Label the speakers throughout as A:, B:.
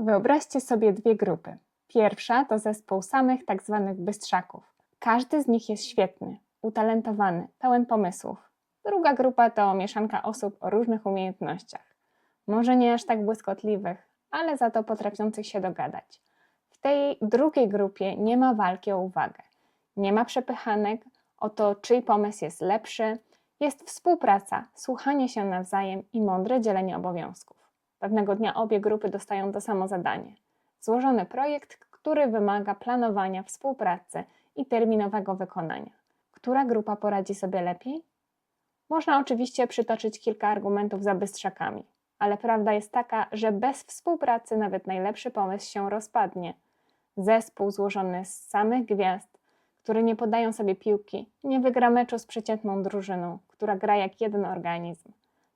A: Wyobraźcie sobie dwie grupy. Pierwsza to zespół samych tak zwanych bystrzaków. Każdy z nich jest świetny, utalentowany, pełen pomysłów. Druga grupa to mieszanka osób o różnych umiejętnościach. Może nie aż tak błyskotliwych, ale za to potrafiących się dogadać. W tej drugiej grupie nie ma walki o uwagę. Nie ma przepychanek o to, czyj pomysł jest lepszy. Jest współpraca, słuchanie się nawzajem i mądre dzielenie obowiązków. Pewnego dnia obie grupy dostają to samo zadanie. Złożony projekt, który wymaga planowania, współpracy i terminowego wykonania. Która grupa poradzi sobie lepiej? Można oczywiście przytoczyć kilka argumentów za bystrzakami, ale prawda jest taka, że bez współpracy nawet najlepszy pomysł się rozpadnie. Zespół złożony z samych gwiazd, które nie podają sobie piłki, nie wygra meczu z przeciętną drużyną, która gra jak jeden organizm.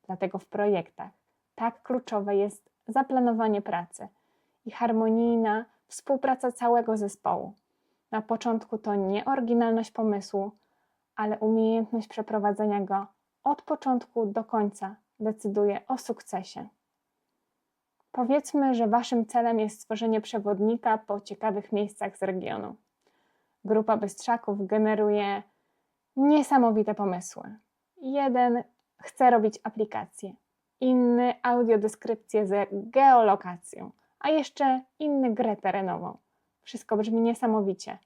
A: Dlatego w projektach tak kluczowe jest zaplanowanie pracy i harmonijna współpraca całego zespołu. Na początku to nie oryginalność pomysłu, ale umiejętność przeprowadzenia go od początku do końca decyduje o sukcesie. Powiedzmy, że Waszym celem jest stworzenie przewodnika po ciekawych miejscach z regionu. Grupa bystrzaków generuje niesamowite pomysły. Jeden chce robić aplikację, inny audiodeskrypcję z geolokacją, a jeszcze inny grę terenową. Wszystko brzmi niesamowicie,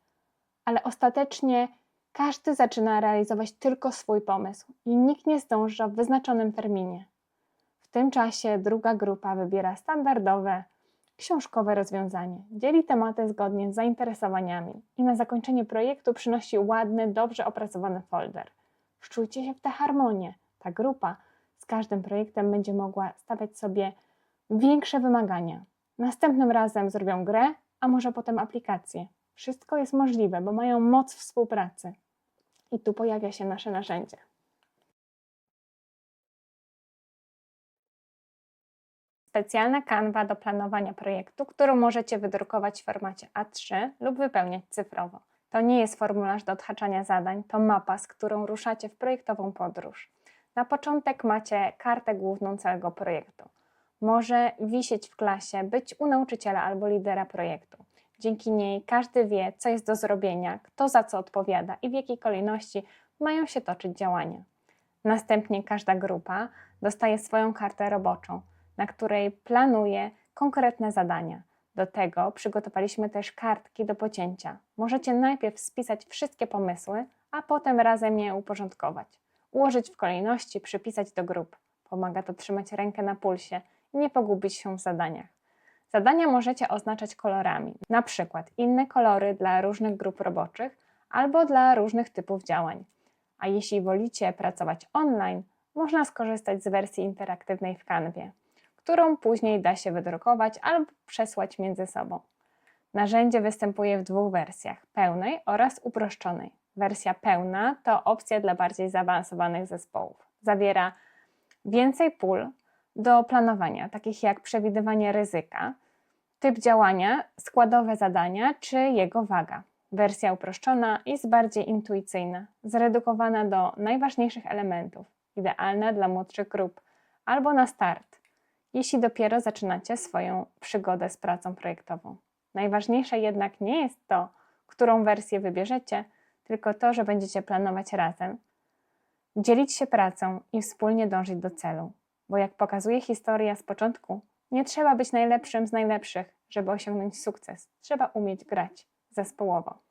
A: ale ostatecznie każdy zaczyna realizować tylko swój pomysł i nikt nie zdąża w wyznaczonym terminie. W tym czasie druga grupa wybiera standardowe, książkowe rozwiązanie, dzieli tematy zgodnie z zainteresowaniami i na zakończenie projektu przynosi ładny, dobrze opracowany folder. Wczujcie się w tę harmonię. Ta grupa każdym projektem będzie mogła stawiać sobie większe wymagania. Następnym razem zrobią grę, a może potem aplikację. Wszystko jest możliwe, bo mają moc współpracy. I tu pojawia się nasze narzędzie. Specjalna kanwa do planowania projektu, którą możecie wydrukować w formacie A3 lub wypełniać cyfrowo. To nie jest formularz do odhaczania zadań, to mapa, z którą ruszacie w projektową podróż. Na początek macie kartę główną całego projektu. Może wisieć w klasie, być u nauczyciela albo lidera projektu. Dzięki niej każdy wie, co jest do zrobienia, kto za co odpowiada i w jakiej kolejności mają się toczyć działania. Następnie każda grupa dostaje swoją kartę roboczą, na której planuje konkretne zadania. Do tego przygotowaliśmy też kartki do pocięcia. Możecie najpierw spisać wszystkie pomysły, a potem razem je uporządkować. Ułożyć w kolejności, przypisać do grup. Pomaga to trzymać rękę na pulsie i nie pogubić się w zadaniach. Zadania możecie oznaczać kolorami, na przykład inne kolory dla różnych grup roboczych albo dla różnych typów działań. A jeśli wolicie pracować online, można skorzystać z wersji interaktywnej w Canwie, którą później da się wydrukować albo przesłać między sobą. Narzędzie występuje w dwóch wersjach: pełnej oraz uproszczonej. Wersja pełna to opcja dla bardziej zaawansowanych zespołów. Zawiera więcej pól do planowania, takich jak przewidywanie ryzyka, typ działania, składowe zadania czy jego waga. Wersja uproszczona jest bardziej intuicyjna, zredukowana do najważniejszych elementów, idealna dla młodszych grup albo na start, jeśli dopiero zaczynacie swoją przygodę z pracą projektową. Najważniejsze jednak nie jest to, którą wersję wybierzecie, tylko to, że będziecie planować razem, dzielić się pracą i wspólnie dążyć do celu. Bo jak pokazuje historia z początku, nie trzeba być najlepszym z najlepszych, żeby osiągnąć sukces. Trzeba umieć grać zespołowo.